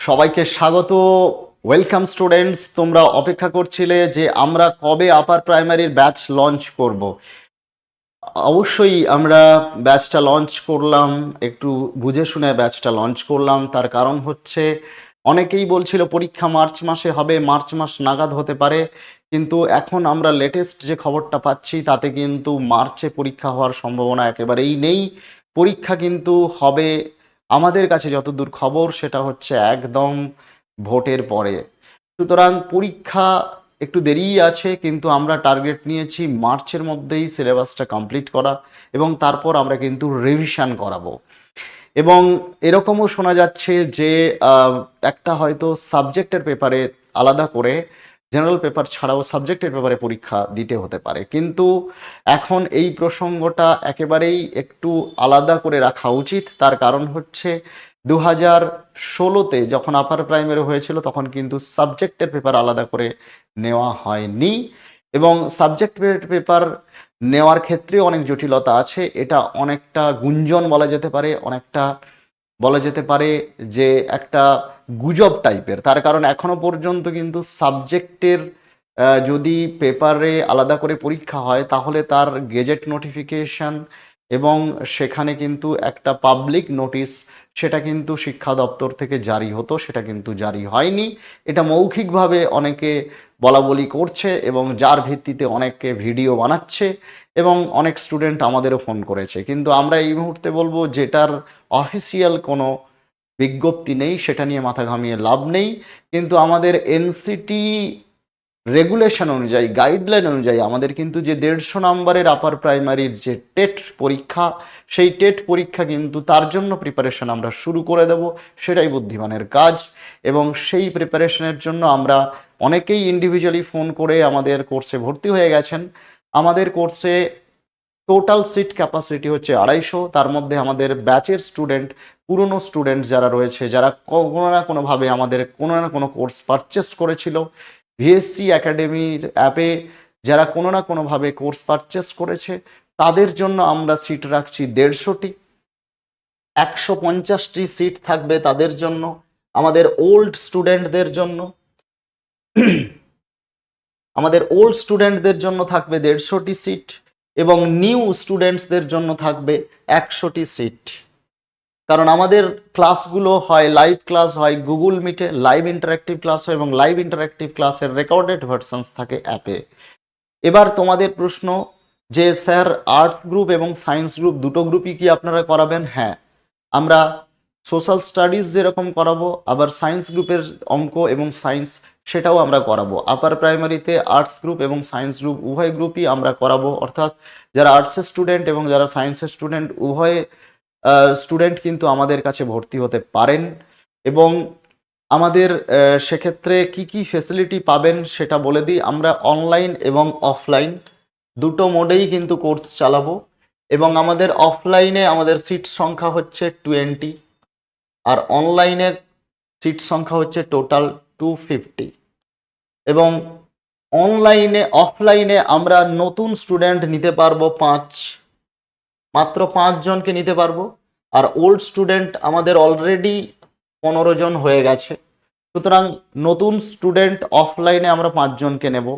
সবাইকে স্বাগত। Welcome students তোমরা অপেক্ষা করছিলে যে আমরা কবে আপার প্রাইমারির ব্যাচ লঞ্চ করব। অবশ্যই আমরা ব্যাচটা লঞ্চ করলাম, একটু বুঝে শুনে ব্যাচটা লঞ্চ করলাম। তার কারণ হচ্ছে, অনেকেই বলছিল পরীক্ষা মার্চ মাসে হবে, মার্চ মাস নাগাদ হতে পারে। কিন্তু এখন আমরা লেটেস্ট যে খবরটা পাচ্ছি, তাতে কিন্তু মার্চে পরীক্ষা হওয়ার সম্ভাবনা একেবারেই নেই। পরীক্ষা কিন্তু হবে আমাদের কাছে যতদূর খবর, সেটা হচ্ছে একদম ভোটের পরে। সুতরাং পরীক্ষা একটু দেরিই আছে, কিন্তু আমরা টার্গেট নিয়েছি মার্চের মধ্যেই সিলেবাসটা কমপ্লিট করা এবং তারপর আমরা কিন্তু রিভিশন করাবো। এবং এরকমও শোনা যাচ্ছে যে একটা হয়তো সাবজেক্টের পেপারে আলাদা করে জেনারেল পেপার ছাড়াও সাবজেক্টের পেপারে পরীক্ষা দিতে হতে পারে। কিন্তু এখন এই প্রসঙ্গটা একেবারেই একটু আলাদা করে রাখা উচিত। তার কারণ হচ্ছে দু হাজার ষোলোতে যখন আপার প্রাইমারি হয়েছিল, তখন কিন্তু সাবজেক্টের পেপার আলাদা করে নেওয়া হয়নি। এবং সাবজেক্ট পেপার নেওয়ার ক্ষেত্রে অনেক জটিলতা আছে। এটা অনেকটা গুঞ্জন বলা যেতে পারে, অনেকটা বলা যেতে পারে যে একটা গুজব টাইপের তার কারণ এখনও পর্যন্ত কিন্তু সাবজেক্টের যদি পেপারে আলাদা করে পরীক্ষা হয়, তাহলে তার গেজেট নোটিফিকেশন এবং সেখানে কিন্তু একটা পাবলিক নোটিশ সেটা কিন্তু শিক্ষা দপ্তর থেকে জারি হতো, সেটা কিন্তু জারি হয়নি। এটা মৌখিকভাবে অনেকে বলা বলি করছে এবং যার ভিত্তিতে অনেকে ভিডিও বানাচ্ছে এবং অনেক স্টুডেন্ট আমাদেরও ফোন করেছে। কিন্তু আমরা এই মুহূর্তে বলব, যেটার অফিসিয়াল কোনো বিজ্ঞপ্তি নেই, সেটা নিয়ে মাথা ঘামিয়ে লাভ নেই। কিন্তু আমাদের এনসিটি রেগুলেশন অনুযায়ী, গাইডলাইন অনুযায়ী, আমাদের কিন্তু যে দেড়শো নম্বরের আপার প্রাইমারির যে টেট পরীক্ষা, সেই টেট পরীক্ষা কিন্তু তার জন্য প্রিপারেশন আমরা শুরু করে দেব, সেটাই বুদ্ধিমানের কাজ। এবং সেই প্রিপারেশনের জন্য আমরা অনেকেই ইন্ডিভিজুয়ালি ফোন করে আমাদের কোর্সে ভর্তি হয়ে গেছেন। আমাদের কোর্সে টোটাল সিট ক্যাপাসিটি হচ্ছে আড়াইশো। তার মধ্যে আমাদের ব্যাচের স্টুডেন্ট পুরনো স্টুডেন্ট যারা রয়েছে, যারা কোনো না কোনোভাবে আমাদের কোনো না কোনো কোর্স পারচেস করেছিল ভিএসসি একাডেমির অ্যাপে যারা কোনো না কোনোভাবে কোর্স পারচেস করেছে, তাদের জন্য আমরা সিট রাখছি দেড়শোটি। একশো পঞ্চাশটি সিট থাকবে তাদের জন্য, আমাদের ওল্ড স্টুডেন্টদের জন্য। আমাদের ওল্ড স্টুডেন্টদের জন্য থাকবে দেড়শোটি সিট এবং নিউ স্টুডেন্টসদের জন্য থাকবে একশোটি সিট কারণ আমাদের ক্লাসগুলো হয় লাইভ ক্লাস হয় গুগল মিটে লাইভ ইন্টারাক্টিভ ক্লাস হয় এবং লাইভ ইন্টারাক্টিভ ক্লাসের রেকর্ডেড ভার্সনস থাকে অ্যাপে এবার তোমাদের প্রশ্ন যে স্যার আর্টস গ্রুপ এবং সায়েন্স গ্রুপ দুটো গ্রুপই কি আপনারা করাবেন? হ্যাঁ আমরা সোশ্যাল স্টাডিজ যেরকম করাবো, আবার সায়েন্স গ্রুপের অঙ্ক এবং সায়েন্স সেটাও আমরা করাবো। আপার প্রাইমারিতে আর্টস গ্রুপ এবং সায়েন্স গ্রুপ উভয় গ্রুপই আমরা করাবো। অর্থাৎ যারা আর্টসের স্টুডেন্ট এবং যারা সায়েন্সের স্টুডেন্ট উভয় স্টুডেন্ট কিন্তু আমাদের কাছে ভর্তি হতে পারেন। এবং আমাদের সেক্ষেত্রে কি কি ফেসিলিটি পাবেন সেটা বলে দিই। আমরা অনলাইন এবং অফলাইন দুটো মোডেই কিন্তু কোর্স চালাবো। এবং আমাদের অফলাইনে আমাদের সিট সংখ্যা হচ্ছে টোয়েন্টি আর অনলাইনের সিট সংখ্যা হচ্ছে টোটাল টু ফিফটি এবং অনলাইনে, অফলাইনে আমরা নতুন স্টুডেন্ট নিতে পারব পাঁচ, মাত্র পাঁচজনকে নিতে পারব। আর ওল্ড স্টুডেন্ট আমাদের অলরেডি পনেরো জন হয়ে গেছে। সুতরাং নতুন স্টুডেন্ট অফলাইনে আমরা পাঁচজনকে নেব।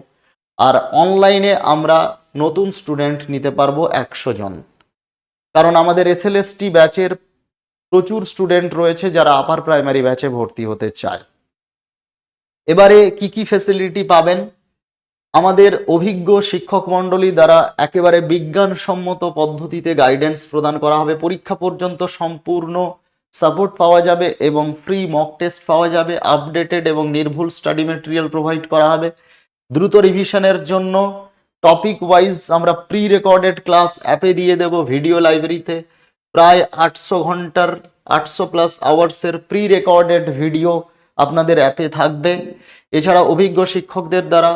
আর অনলাইনে আমরা নতুন স্টুডেন্ট নিতে পারব একশো জন। কারণ আমাদের এসএলএসটি ব্যাচের প্রচুর স্টুডেন্ট রয়েছে যারা আপার প্রাইমারি ব্যাচে ভর্তি হতে চায়। এবারে কি কি ফেসিলিটি পাবেন? আমাদের অভিজ্ঞ শিক্ষক মণ্ডলী দ্বারা একেবারে বিজ্ঞানসম্মত পদ্ধতিতে গাইডেন্স প্রদান করা হবে। পরীক্ষা পর্যন্ত সম্পূর্ণ সাপোর্ট পাওয়া যাবে এবং ফ্রি মক টেস্ট পাওয়া যাবে। আপডেটেড এবং নির্ভুল স্টাডি মেটেরিয়াল প্রোভাইড করা হবে। দ্রুত রিভিশনের জন্য টপিক ওয়াইজ আমরা প্রি রেকর্ডেড ক্লাস অ্যাপে দিয়ে দেব ভিডিও লাইব্রেরিতে প্রায় আটশো ঘণ্টার, আটশো প্লাস আওয়ার্সের প্রি রেকর্ডেড ভিডিও আপনাদের অ্যাপে থাকবে। এছাড়া অভিজ্ঞ শিক্ষকদের দ্বারা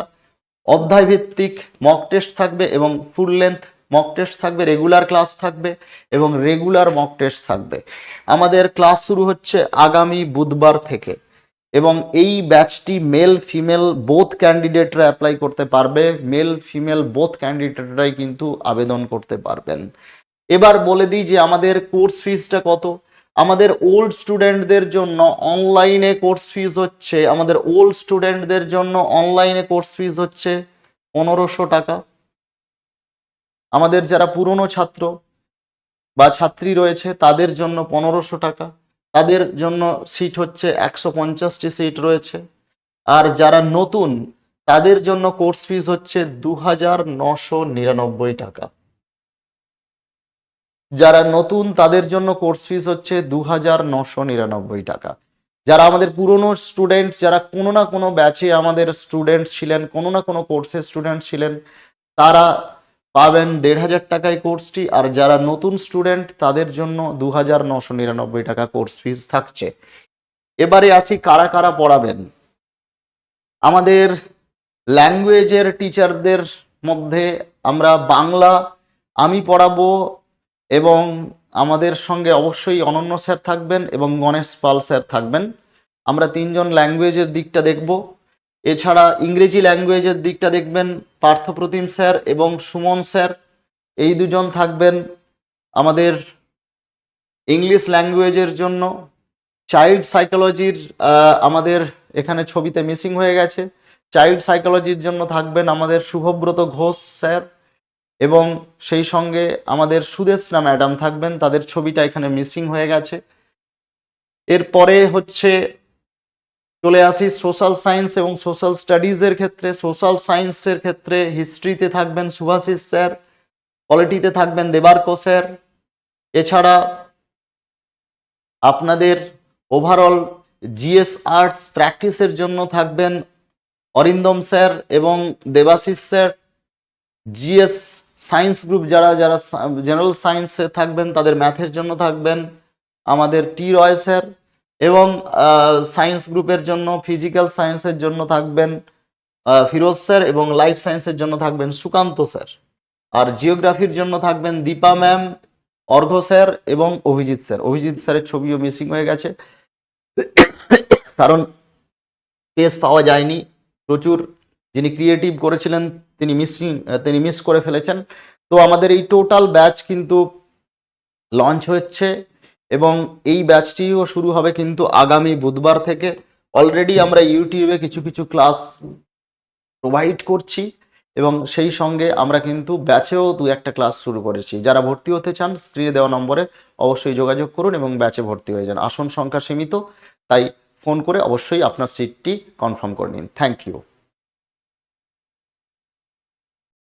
অধ্যায় ভিত্তিক মক টেস্ট থাকবে এবং ফুল লেন্থ মক টেস্ট থাকবে রেগুলার ক্লাস থাকবে এবং রেগুলার মক টেস্ট থাকবে। আমাদের ক্লাস শুরু হচ্ছে আগামী বুধবার থেকে এবং এই ব্যাচটি মেল ফিমেল বোথ ক্যান্ডিডেটরা অ্যাপ্লাই করতে পারবে। মেল ফিমেল বোথ ক্যান্ডিডেটরাই কিন্তু আবেদন করতে পারবেন। এবার বলে দিই যে আমাদের কোর্স ফিজটা কত? আমাদের ওল্ড স্টুডেন্টদের জন্য অনলাইনে কোর্স ফিজ হচ্ছে, আমাদের ওল্ড স্টুডেন্টদের জন্য অনলাইনে কোর্স ফিজ হচ্ছে পনেরোশো টাকা। আমাদের যারা পুরনো ছাত্র বা ছাত্রী রয়েছে, তাদের জন্য পনেরোশো টাকা। তাদের জন্য সিট হচ্ছে একশো পঞ্চাশটি সিট রয়েছে। আর যারা নতুন, তাদের জন্য কোর্স ফিজ হচ্ছে দু হাজার নশো নিরানব্বই টাকা। যারা নতুন, তাদের জন্য কোর্স ফিস হচ্ছে দু হাজার নশো নিরানব্বই টাকা। যারা আমাদের পুরনো স্টুডেন্ট যারা কোনো না কোনো ব্যাচে আমাদের স্টুডেন্ট ছিলেন, কোনো না কোনো কোর্সের স্টুডেন্ট ছিলেন, তারা পাবেন দেড় হাজার টাকায় কোর্সটি আর যারা নতুন স্টুডেন্ট তাদের জন্য দু হাজার নশো নিরানব্বই টাকা কোর্স ফিস থাকছে। এবারে আসি কারা কারা পড়াবেন। আমাদের ল্যাঙ্গুয়েজের টিচারদের মধ্যে আমরা বাংলা আমি পড়াবো এবং আমাদের সঙ্গে অবশ্যই অনন্য স্যার থাকবেন এবং গণেশ পাল স্যার থাকবেন। আমরা তিনজন ল্যাঙ্গুয়েজের দিকটা দেখব। এছাড়া ইংরেজি ল্যাঙ্গুয়েজের দিকটা দেখবেন পার্থপ্রতিম স্যার এবং সুমন স্যার। এই দুজন থাকবেন আমাদের ইংলিশ ল্যাঙ্গুয়েজের জন্য। চাইল্ড সাইকোলজির আমাদের এখানে ছবিতে মিসিং হয়ে গেছে। চাইল্ড সাইকোলজির জন্য থাকবেন আমাদের শুভব্রত ঘোষ স্যার। এবং সেই সঙ্গে আমাদের সুদেশনা ম্যাডাম থাকবেন, তাদের ছবিটা এখানে মিসিং হয়ে গেছে। এরপরে হচ্ছে চলে আসি সোশ্যাল সায়েন্স এবং সোশ্যাল স্টাডিজের ক্ষেত্রে। সোশ্যাল সায়েন্সের ক্ষেত্রে হিস্ট্রিতে থাকবেন সুভাষিস স্যার, পলিটিতে থাকবেন দেবার্ক স্যার। এছাড়া আপনাদের ওভারঅল জিএস আর্টস প্র্যাকটিসের জন্য থাকবেন অরিন্দম স্যার এবং Debashis sir. GS science group যারা যারা জেনারেল সায়েন্সে থাকবেন, তাদের ম্যাথের জন্য থাকবেন। আমাদের টি রয় স্যার এবং সায়েন্স গ্রুপের জন্য ফিজিক্যাল সায়েন্সের জন্য থাকবেন ফিরোজ স্যার এবং লাইফ সায়েন্সের জন্য থাকবেন সুকান্ত স্যার আর জিওগ্রাফির জন্য থাকবেন দীপা ম্যাম অর্ঘ স্যার এবং অভিজিৎ স্যার অভিজিৎ স্যারের ছবিও মিসিং হয়ে গেছে। কারণ পেজ পাওয়া যায়নি। প্রচুর যিনি ক্রিয়েটিভ করেছিলেন, তিনি মিসিং তিনি মিস করে ফেলেছেন। তো আমাদের এই টোটাল ব্যাচ কিন্তু লঞ্চ হচ্ছে এবং এই ব্যাচটিও শুরু হবে কিন্তু আগামী বুধবার থেকে। অলরেডি আমরা ইউটিউবে কিছু কিছু ক্লাস প্রোভাইড করছি এবং সেই সঙ্গে আমরা কিন্তু ব্যাচেও দু একটা ক্লাস শুরু করেছি। যারা ভর্তি হতে চান স্ক্রিনে দেওয়া নম্বরে অবশ্যই যোগাযোগ করুন এবং ব্যাচে ভর্তি হয়ে যান। আসন সংখ্যা সীমিত, তাই ফোন করে অবশ্যই আপনার সিটটি কনফার্ম করে নিন। Thank you